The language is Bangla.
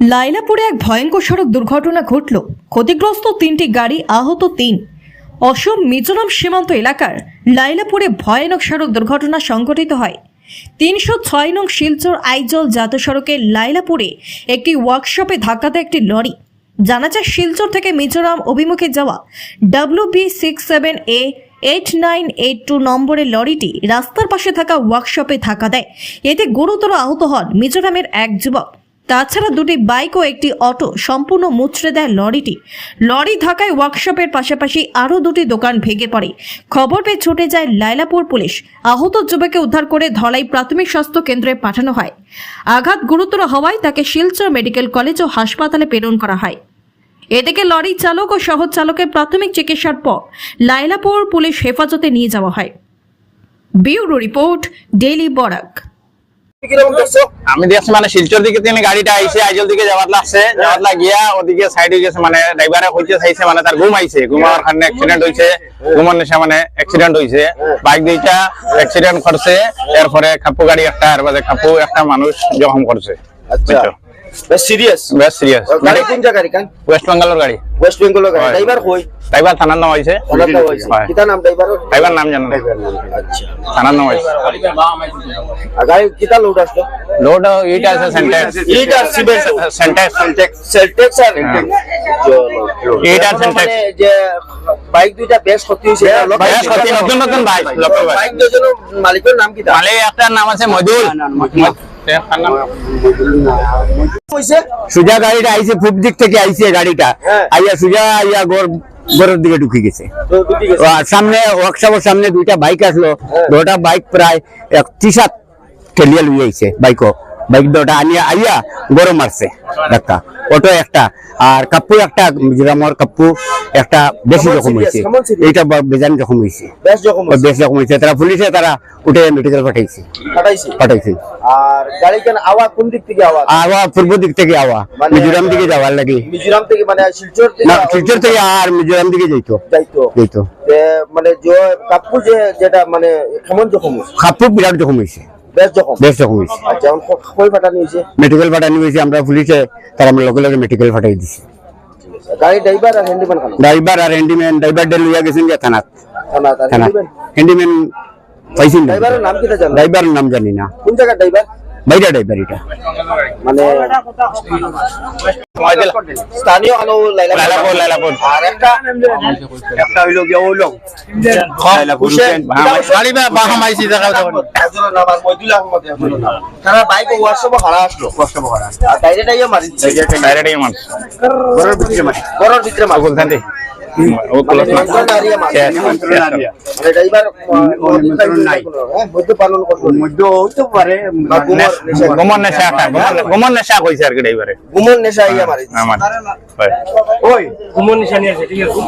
লাইলাপুরে এক ভয়ঙ্কর সড়ক দুর্ঘটনা ঘটল। ক্ষতিগ্রস্ত তিনটি গাড়ি আহত তিন। অসম মিজোরাম সীমান্ত এলাকার লাইলাপুরে ভয়ানক সড়ক দুর্ঘটনা সংঘটিত হয়। তিনশো ছয় নং শিলচর আইজল জাতীয় সড়কের লাইলাপুরে একটি ওয়ার্কশপে ধাক্কা দেয় একটি লরি। জানা যায়, শিলচর থেকে মিজোরাম অভিমুখে যাওয়া W B six seven A eight nine eight two নম্বরের লরিটি রাস্তার পাশে থাকা ওয়ার্কশপে ধাক্কা দেয়। এতে গুরুতর আহত হন মিজোরামের এক যুবক। তাছাড়া দুটি বাইক ও একটি অটো সম্পূর্ণ মুচড়ে দেয় লরিটি। লরি ধাক্কায় ওয়ার্কশপের পাশাপাশি আরও দুটি দোকান ভেঙে পড়ে। খবর পেয়ে ছুটে যায় লাইলাপুর পুলিশ। আহত যুবককে উদ্ধার করে ধলাই প্রাথমিক স্বাস্থ্য কেন্দ্রে পাঠানো হয়। আঘাত গুরুতর হওয়ায় তাকে শিলচর মেডিকেল কলেজ ও হাসপাতালে প্রেরণ করা হয়। এদিকে লরি চালক ও সহ চালকের প্রাথমিক চিকিৎসার পর লাইলাপুর পুলিশ হেফাজতে নিয়ে যাওয়া হয়। Bureau report, daily Barak. আমি দেখছি মানে শিলচর দিকে তিনি গাড়িটা আইছে আইজল দিকে যাওয়ার লাগছে যাওয়ার লাগিয়া ওদিকে সাইড হয়ে গেছে মানে ড্রাইভারে কইতে চাইছে মানে তার ঘুম আইছে। ঘুমার কারণে অ্যাক্সিডেন্ট হইছে ঘুমার নেশা মানে অ্যাক্সিডেন্ট হইছে। বাইক দুইটা অ্যাক্সিডেন্ট করছে এরপরে খাপু গাড়ি একটা আর বাদে খাপু একটা মানুষ জখম করছে। আচ্ছা। সিরিয়াস বেশ সিরিয়াস গাড়ি কোন জায়গার কান? ওয়েস্ট বেঙ্গলের গাড়ি। ওয়েস্ট বেঙ্গল গাড়ি। ড্রাইভার কই? ড্রাইভার থানার নাম হইছে। কিতা নাম ড্রাইভার ড্রাইভার নাম জানো। আচ্ছা। থানার নাম হয়েছে গাড়ি কিতা লোড আসলো? লোড এইটা আছে Sentex litre cement Sentex Seltex আর এইটা তারপরে সেন্টেক্স যে বাইক দুইটা বেশ ক্ষতি হইছে বেশ ক্ষতি, নতুন নতুন বাইক, বাইক। বাইক দুজন মালিকের নাম কিতা মালে একটা নাম আছে মজুল। সুজা গাড়িটা আইছে পূব দিক থেকে আইছে গাড়িটা। হ্যাঁ। আইয়া সুজা আইয়া ঘরের দিকে ঢুকে গেছে। সামনে ওয়ার্কশপের সামনে দুইটা বাইক আসলো। দুটা বাইক প্রায় এক টিশার্ট ঠেলিয়া লুই আইছে বাইকও বাইক দুটা আনিয়া আইয়া গরম মারছে ধাক্কা অটো একটা আর কাপ্পু একটা মিজোরামর কাপ্পু একটা বেশি রকম হয়েছে এইটা বেজান রকম হয়েছে বেশ রকম হয়েছে তারা পুলিশে তারা উঠে মেডিকেল পাঠাইছে? পাঠাইছে। আর গাড়ি কেন আওয়াজ কোন দিক থেকে আওয়াজ আওয়া পূর্ব দিক থেকে আওয়া। মানে- মিজোরাম দিকে যাওয়ার লাগে। মিজোরাম থেকে মানে শিলচর থেকে শিলচর থেকে আর মিজোরাম দিকে যাইতো। যাইতো। যাইতো। মানে যে কাপ্পু যে যেটা মানে কেমন জখম? খাপ্পু বিরাট জখম হয়েছে। আচ্ছা ফাটানি হয়েছে? মেডিকেল হয়েছে আমরা পুলিশে তারা আমরা লগে লগে মেডিকেল পাঠাই দিছি। গাড়ি ড্রাইভার আর হ্যান্ডিম্যান ড্রাইভার আর হ্যান্ডিম্যান ড্রাইভার ডে লইয়া গেছেন যে থানাত। থানা তার থানা হ্যান্ডিম্যান হ্যান্ডিম্যান না ড্রাইভারের নাম কিটা জানো ড্রাইভারের নাম জানি না। কোন জায়গার ড্রাইভার? বাইরা ড্রাইভার এটা। মানে স্থানীয় আনো লাইলাপুর, লাইলাপুর। আর একটা একটা হইল গিয়া ওলং। হুসেন। গাড়ি বা বাহা মাইছি দেখা একজনের নাম আর মইদুল আহমদ একজনের নাম তারা বাইক ওয়ার্কশপ হারা আসলো। ওয়ার্কশপ হারা আর ডাইরেক্ট আইয়া মারিছে। ডাইরেক্ট ইমান ঘরের ভিতরে মারি মারি মারি গোমন নেশা। একটা গোমন নেশা কইছে আর কি ড্রাইভারে গুমর নেশা আইয়া মারি হয় ওই। গুমর নেশা নিয়ে আছে ঠিক আছে।